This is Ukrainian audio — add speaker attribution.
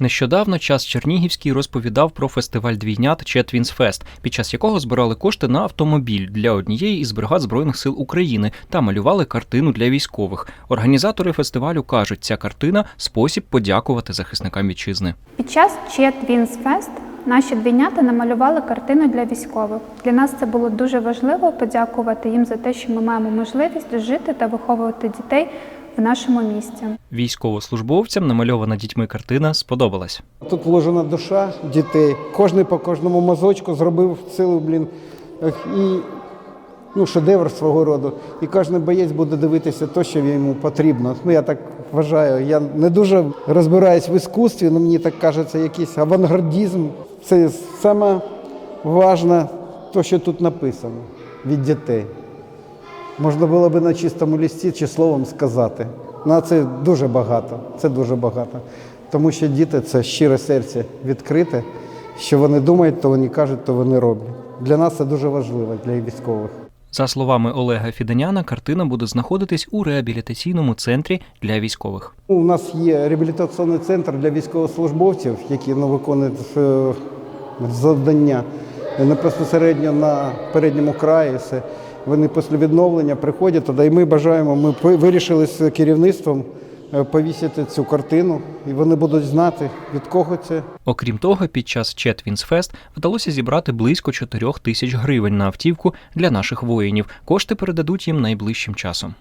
Speaker 1: Нещодавно час Чернігівський розповідав про фестиваль двійнят Четвінсфест, під час якого збирали кошти на автомобіль для однієї із бригад збройних сил України та малювали картину для військових. Організатори фестивалю кажуть, ця картина спосіб подякувати захисникам вітчизни.
Speaker 2: Під час Чет Вінс Фест наші двійнята намалювали картину для військових. Для нас це було дуже важливо подякувати їм за те, що ми маємо можливість жити та виховувати дітей в нашому місті.
Speaker 1: Військовослужбовцям намальована дітьми картина сподобалась.
Speaker 3: Тут вложена душа дітей. Кожний по кожному мазочку зробив цілий, блін, і ну, шедевр свого роду. І кожен боєць буде дивитися те, що йому потрібно. Ну, я так вважаю. Я не дуже розбираюсь в іскусстві, але мені так кажеться, якийсь авангардізм. Це саме важне, те, що тут написано від дітей. Можна було б на чистому листі чи словом сказати. Ну, це дуже багато. Це дуже багато. Тому що діти це щире серце відкрите. Що вони думають, то вони кажуть, то вони роблять. Для нас це дуже важливо, для військових.
Speaker 1: За словами Олега Фіденяна, картина буде знаходитись у реабілітаційному центрі для військових.
Speaker 3: У нас є реабілітаційний центр для військовослужбовців, які ну, виконують е, завдання е, безпосередньо на передньому краї. Все. Вони після відновлення приходять туди, і ми бажаємо, ми вирішили з керівництвом е, повісити цю картину, і вони будуть знати, від кого це,
Speaker 1: Окрім того, під час Четвінсфест вдалося зібрати близько 4 тисяч гривень на автівку для наших воїнів. Кошти передадуть їм найближчим часом.